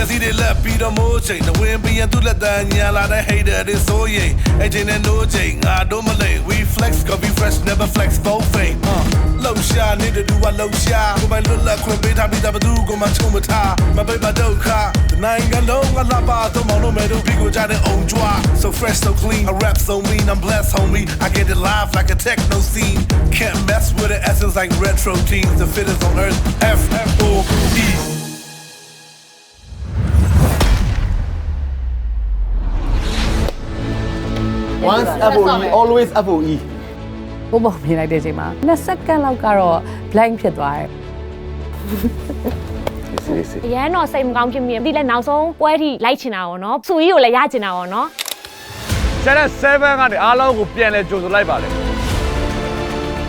က်စီးတွေလက်ပြီးတော့မိုးချိန်နှဝင်ပြီးရင်သူ့လက်တန်းညာလာတဲ့ hater တွေဆိုရင်အချင်းနဲ့ no ချိန်ငါတို့မလိမ် we flex coffee fresh never flex both fame လှုပ်ရှားနေတဲ့သူကလှုပ်ရှားကိုယ်ပိုင်လွတ်လပ်ခွင့်ပေးထားပြီးသားဘသူကမှချုံမထားမပိတ်မဒုက္ခနိုင်ငံလုံးကလာပါတော့မောင်လို့မဲတို့ပြီးကိုကြတဲ့ own ကြွား so fresh so clean I rap so mean I'm blessed homie I get it live like a techno scene can't mess with the essence like retro teens the fittest on earth F O E once FOE always FOE ဘုံဘုံမြင်လိုက်တဲ့အချိန်မှာ2စက္ကန့်လောက်ကတော့ blank ဖြစ်သွားတယ်စီစီအရန်တော့စိတ်မကောင်းဖြစ်မိတယ်ဒီလဲနောက်ဆုံးပွဲထိလိုက်ချင်တာပေါ့နော်စူကြီးကိုလည်းရချင်တာပေါ့နော်ကျန်တဲ့7ကနေအားလုံးကိုပြန်လဲကြိုဆိုလိုက်ပါလေ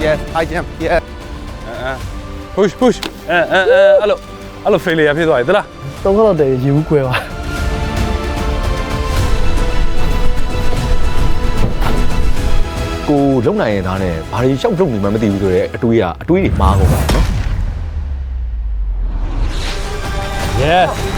yes i jump yes push push အဲအဲအဲအဲ့လိုအဲ့လို failure ဖြစ်သွားပြီသလားတော့ကတော့တည်းရေဘူးကွယ်ပါ ကိုလုံနိုင်ရင်သားနဲ့ဘာတွေရှောက်ထုတ်နေမှမသိဘူးဆိုတော့အတွေးကအတွေးတွေမားကုန်ပါနော် yes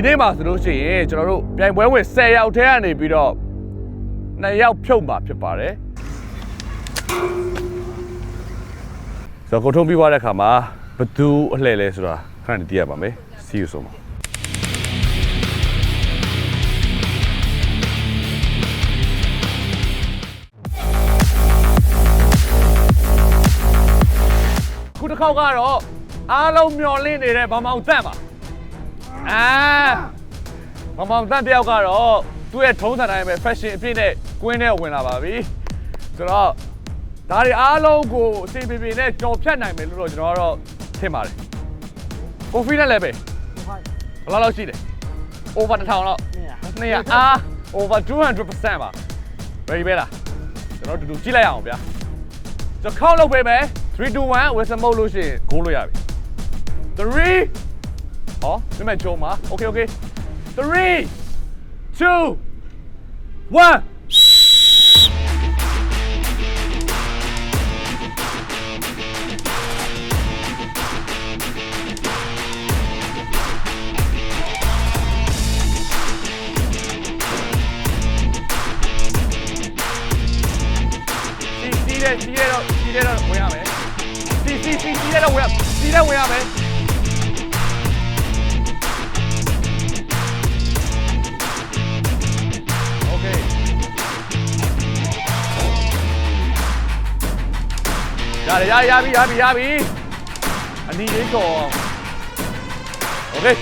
ဒီနေ့မှာဆိုလို့ရှိရင်ကျွန်တော်တို့ပြိုင်ပွဲဝင်10ယောက်ထဲကနေပြီးတော့2ယောက်ဖြုတ်မှာဖြစ်ပါတယ်ဆိုတော့ကိုထုံးပြီးသွားတဲ့အခါမှာဘသူအလှည့်လဲဆိုတာခဏနေသိရပါမယ် see you soon ခုတစ်ခေါက်ကတော့အားလုံးမျောလင့်နေတဲ့ဗမောင်တန့်ပါ အာဗမောင်တန့်တယောက်ကတော့သူ့ရဲ့ထုံးစံတိုင်းပဲ fashion အပြည့်နဲ့ကွင်းထဲဝင်လာပါပြီဆိုတော့ဒါတွေအားလုံးကိုအစီအပြေပြေနဲ့ကြော်ဖြတ်နိုင်မယ်လို့တော့ကျွန်တော်ကတော့ထင်ပါတယ်ကိုဖီနဲ့လည်းပဲဘယ်လောက်လောက်ရှိတယ် over 1000လောက်200အာ over 200%ပါ ready ပဲလားကျွန်တော်တူတူကြည့်လိုက်အောင်ဗျာကျွန်တော် count လုပ်ပေးမယ်3 2 1 whistle မုတ်လို့ရှိရင်ဂိုးလို့ရပြီ3 ဟောဒီမဲ့ဂျုံမှာ okay okay 3 2 1စီစီတဲ့စီတဲ့တော့စီတဲ့တော့ဝင်ရမယ်စီစီစီစီတဲ့တော့ဝင်ရစီတဲ့ဝင်ရမယ် ရတယ်ရရပြီရပြီရပြီအနီးလေးတော့ Okay.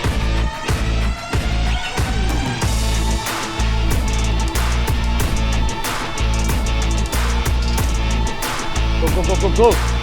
Go go go go go.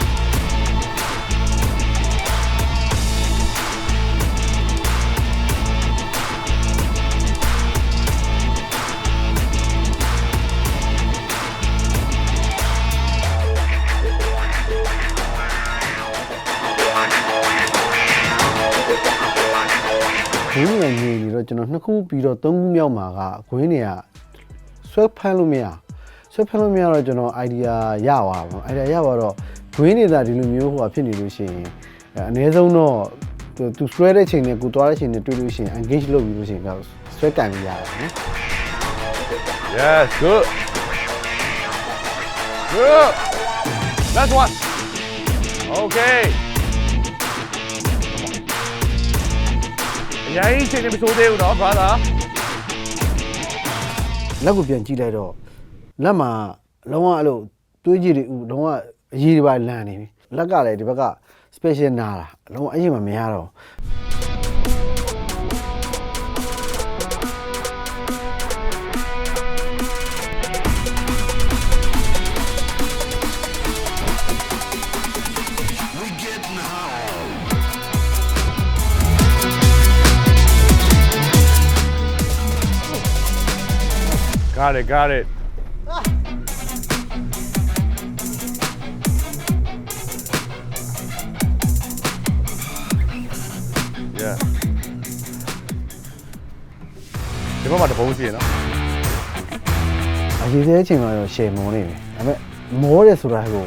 နေတော့ကျွန်တော်နှစ်ခုပြီးတော့သုံးခုမြောက်မှာကဂွင်းတွေကဆွဲဖမ်းလို့မရဆွဲဖမ်းလို့မရတော့ကျွန်တော် idea ရသွားပါဘော idea ရသွားတော့ဂွင်းနေတာဒီလိုမျိုးဟိုဟာဖြစ်နေလို့ရှိရင်အဲအနည်းဆုံးတော့သူသူဆွဲတဲ့ချိန်နဲ့ကိုသွားတဲ့ချိန်နဲ့တွေ့လို့ရှိရင် engage လုပ်ပြီးလို့ရှိရင်တော့ဆွဲကန်လို့ရတယ်နော် Yes, good. Good. Last one. Okay. ရင်အချိန်နဲ့မဆိုးသေးဘူးနော် brother လက်ကိုပြန်ကြည့်လိုက်တော့လက်မှာလုံးဝအဲ့လိုတွေးကြည့်တွေဥလုံးဝအရေးတွေပါလန့်နေပြီလက်ကလည်းဒီဘက်က special နာတာလုံးဝအရင်မှမရတော့ Got it, got it. Yeah ဒီဘက်မှာတပုံးရှိရနော်အရေးသေးတဲ့အချိန်မှာတော့ရှယ်မောနေတယ်ဒါပေမဲ့မောတယ်ဆိုတာကို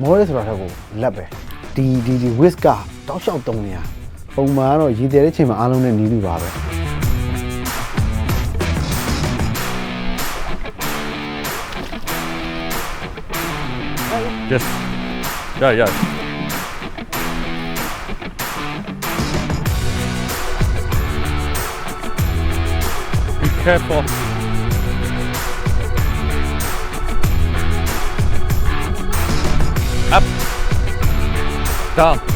မောတယ်ဆိုတာကိုလက်ပဲဒီဒီဒီ whisk ကတောက်လျှောက်တုံးနေရပုံမှန်ကတော့ရေးသေးတဲ့အချိန်မှာအားလုံးနဲ့နီးလူပါပဲ Yes. Yeah, yeah. Be careful. Up. Down.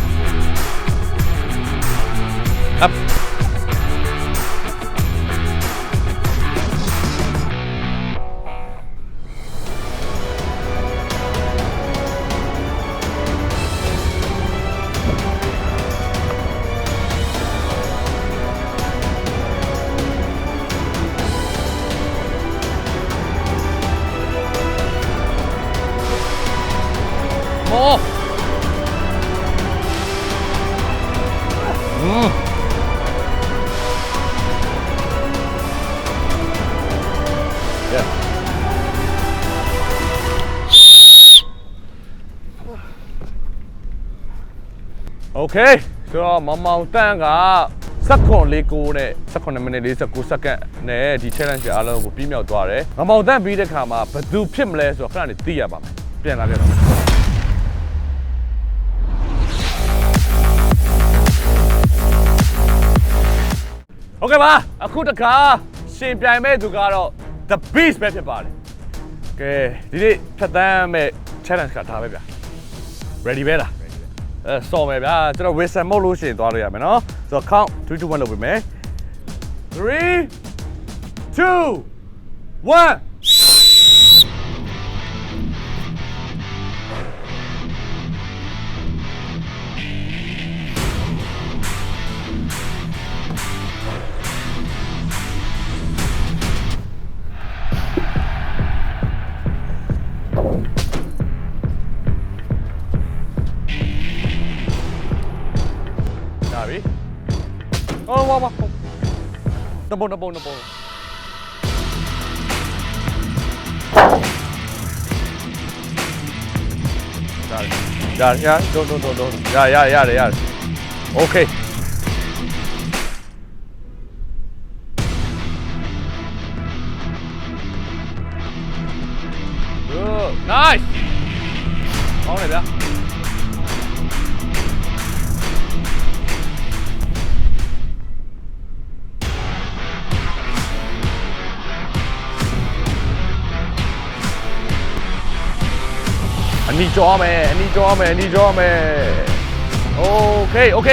Okay ဆိုတော့မမောင်တန်းကစက္ကွန်လေးကိုနဲ့18မိနစ်49စက္ကန့်နဲ့ဒီ challenge အားလုံးကိုပြီးမြောက်သွားတယ်။မမောင်တန်းပြီးတဲ့ခါမှာဘယ်သူဖြစ်မလဲဆိုတော့ခဏနေသိရပါမယ်။ပြန်လာပြန်တော့ โอเคပါအခုတခါရှင်ပြိုင်မဲ့သူကတော့ the beast ပဲဖြစ်ပါတယ်ကဲဒီနေ့ဖြတ်သန်းမဲ့ challenge ကဒါပဲဗျာ ready ပဲလား အဲစော်မယ်ဗျာကျွန်တော် whistle မဟုတ်လို့ရှိရင်သွားလို့ရမယ်နော်ဆိုတော့ count 3 2 1လုပ်ပေးမယ်3 2 1 နဘောနဘောနဘောဒါရရဒုံဒုံဒုံဒုံရရ အနီကြောမယ်အနီကြောမယ်အနီကြောမယ်โอเคโอเค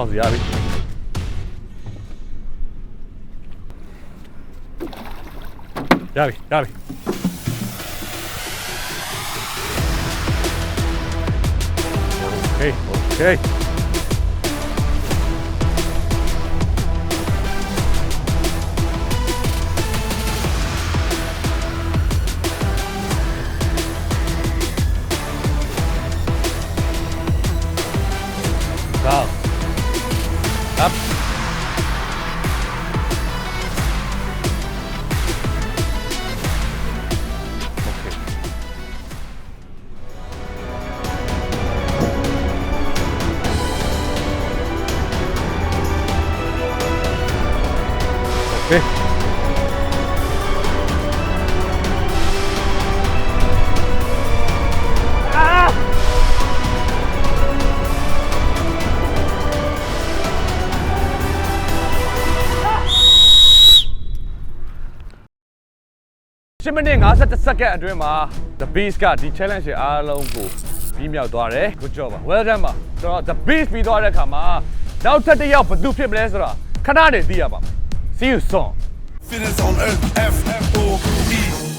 မနှခေါင်းစီရ 10မိနစ်50စက္ကန့်အတွင်းမှာ The Beast ကဒီ challenge ရဲ့အားလုံးကိုပြီးမြောက်သွားတယ် good job ပါ well done ပါဆိုတော့ The Beast ပြီးသွားတဲ့အခါမှာနောက်ထပ်တစ်ယောက်ဘယ်သူဖြစ်မလဲဆိုတာခဏနေသိရပါမယ် see you soon Feelings on earth, F, F, O.